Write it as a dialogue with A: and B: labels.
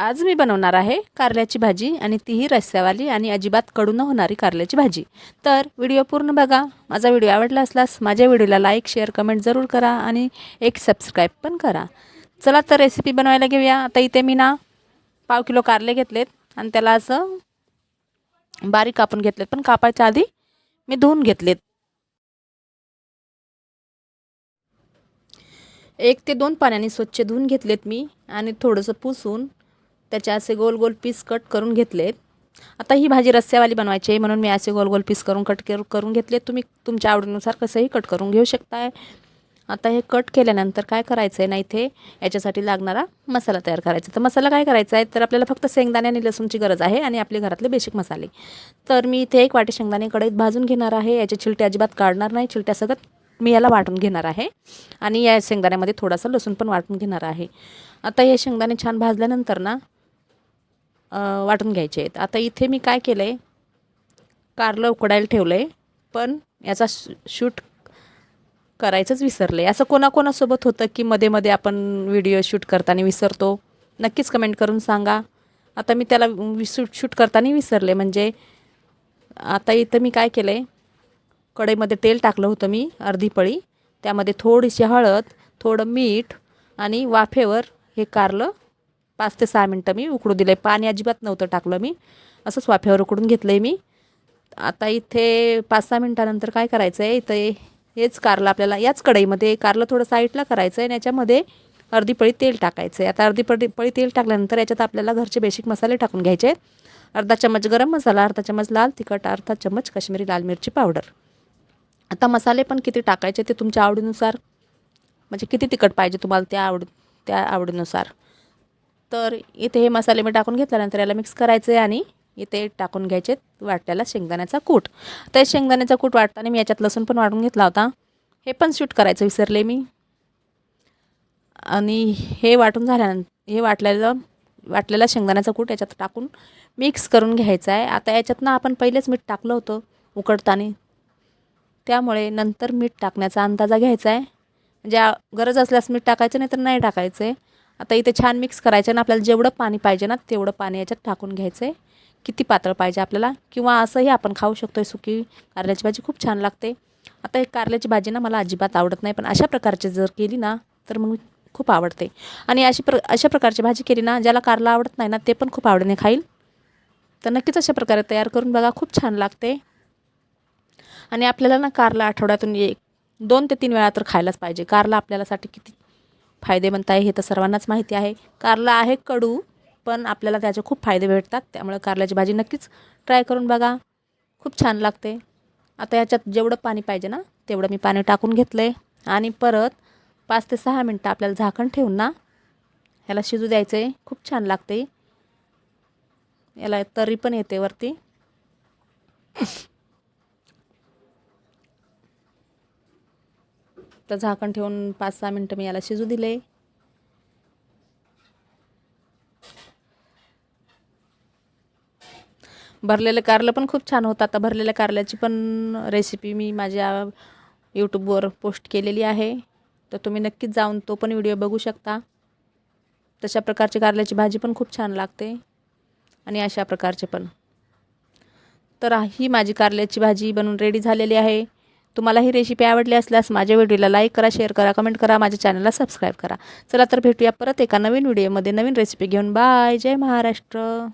A: आज मी बनवणार आहे कारल्याची भाजी आणि तीही रस्स्यावाली आणि अजिबात कडू न होणारी कारल्याची भाजी. तर व्हिडिओ पूर्ण बघा. माझा व्हिडिओ आवडला असल्यास माझ्या व्हिडिओला लाईक शेअर कमेंट जरूर करा आणि एक सबस्क्राईब पण करा. चला तर रेसिपी बनवायला घेऊया. आता इथे मी ना पाव किलो कारले घेतलेत आणि त्याला असं बारीक कापून घेतलेत. पण कापायच्या आधी मी धुवून घेतलेत. एक ते दोन पाण्याने स्वच्छ धुवून घेतलेत मी आणि थोडंसं पुसून त्याचे असे गोल गोल पीस कट करून घेतलेत आता ही भाजी रस्स्यावाली बनवायची आहे म्हणून मी असे गोल गोल पीस करून कट करून घेतले. तुम्ही तुमच्या आवडीनुसार कसंही कट करून घेऊ शकताय. आता हे कट केल्यानंतर काय करायचं आहे ना इथे? याच्यासाठी लागणारा मसाला तयार करायचा. तर मसाला काय करायचा आहे? तर आपल्याला फक्त शेंगदाणे आणि लसूणची गरज आहे आणि आपले घरातले बेसिक मसाले. तर मी इथे एक वाटी शेंगदाणे कढईत भाजून घेणार आहे. याचे छिलटे अजिबात काढणार नाही. छिलट्या सगळं मी याला वाटून घेणार आहे. आणि या शेंगदाण्यामध्ये थोडासा लसूण पण वाटून घेणार आहे. आता हे शेंगदाणे छान भाजल्यानंतर ना वाटून घ्यायचे आहेत. आता इथे मी काय केलं आहे कारलं उकडायला ठेवलं आहे पण याचा शूट करायचंच विसरले. असं कोणाकोणासोबत होतं की मध्ये मध्ये आपण व्हिडिओ शूट करताना विसरतो? नक्कीच कमेंट करून सांगा. आता मी त्याला शूट शूट करताना विसरले. म्हणजे आता इथं मी काय केलं आहे कढईमध्ये तेल टाकलं होतं मी अर्धी पळी. त्यामध्ये थोडीशी हळद थोडं मीठ आणि वाफेवर हे कारलं पाच ते सहा मिनटं मी उकडू दिलं आहे पाणी अजिबात नव्हतं टाकलं मी. असंच वाफ्यावर उकडून घेतलं आहे मी. आता इथे पाच सहा मिनटानंतर काय करायचं आहे इथे हेच कारलं आपल्याला याच कढईमध्ये कारलं थोडं साईडला करायचं आहे आणि याच्यामध्ये अर्धी पळी तेल टाकायचं आहे आता अर्धी पळी पळी तेल टाकल्यानंतर याच्यात आपल्याला घरचे बेसिक मसाले टाकून घ्यायचे. आहेत अर्धा चम्मच गरम मसाला अर्धा चम्मच लाल तिखट अर्धा चम्मच काश्मीरी लाल मिरची पावडर आता मसाले पण किती टाकायचे ते तुमच्या आवडीनुसार. म्हणजे किती तिखट पाहिजे तुम्हाला त्या आवड त्या आवडीनुसार. तर इथे हे मसाले मी टाकून घेतल्यानंतर याला मिक्स करायचे आणि इथे टाकून घ्यायचे वाटल्याला शेंगदाण्याचा कूट. तर शेंगदाण्याचा कूट वाटताना मी याच्यात लसूण पण वाटून घेतला होता. हे पण शूट करायचं विसरले मी. आणि हे वाटून झाल्यानंतर हे वाटलेलं वाटलेला शेंगदाण्याचा कूट याच्यात टाकून मिक्स करून घ्यायचा आहे. आता याच्यात ना आपण पहिलेच मीठ टाकलं होतं उकडताना. त्यामुळे नंतर मीठ टाकण्याचा अंदाजा घ्यायचा आहे. म्हणजे गरज असल्यास मीठ टाकायचं नाही तर नाही टाकायचं आहे. आता इथे छान मिक्स करायचं आणि आपल्याला जेवढं पाणी पाहिजे ना तेवढं पाणी याच्यात टाकून घ्यायचं आहे. किती पातळ पाहिजे आपल्याला? किंवा असंही आपण खाऊ शकतो आहे सुकी. कारल्याची भाजी खूप छान लागते. आता एक कारल्याची भाजी ना मला अजिबात आवडत नाही पण अशा प्रकारची जर केली ना तर मग खूप आवडते. आणि अशी प्र अशा प्रकारची भाजी केली ना ज्याला कारला आवडत नाही ना ते पण खूप आवडीने खाईल. तर नक्कीच अशा प्रकारे तयार करून बघा खूप छान लागते. आणि आपल्याला ना कारला आठवड्यातून एक दोन ते तीन वेळा तर खायलाच पाहिजे. कारला आपल्यालासाठी किती फायदेमंद आहे हे तर सर्वांनाच माहिती आहे. कारला आहे कडू पण आपल्याला त्याचे खूप फायदे भेटतात. त्यामुळे कारल्याची भाजी नक्कीच ट्राय करून बघा. खूप छान लागते. आता याच्यात जेवढं पाणी पाहिजे ना तेवढं मी पाणी टाकून घेतलं आहे आणि परत पाच ते सहा मिनटं आपल्याला झाकण ठेवून ना ह्याला शिजू द्यायचं आहे खूप छान लागते. याला तरी पण येते वरती. तर झाकण ठेवून पाच सहा मिनटं मी याला शिजू दिले. भरलेलं कारलं पण खूप छान होतं. आता भरलेल्या कारल्याची पण रेसिपी मी माझ्या यूट्यूबवर पोस्ट केलेली आहे. तर तुम्ही नक्कीच जाऊन तो पण व्हिडिओ बघू शकता. तशा प्रकारची कारल्याची भाजी पण खूप छान लागते. आणि अशा प्रकारचे पण. तर ही माझी कारल्याची भाजी बनवून रेडी झालेली आहे. तुम्हाला ही रेसिपी आवडली असल्यास माझ्या व्हिडिओला लाईक करा शेअर करा कमेंट करा माझ्या चॅनलला सबस्क्राईब करा. चला तर भेटूया परत एका नवीन व्हिडिओमध्ये नवीन रेसिपी घेऊन. बाय जय महाराष्ट्र.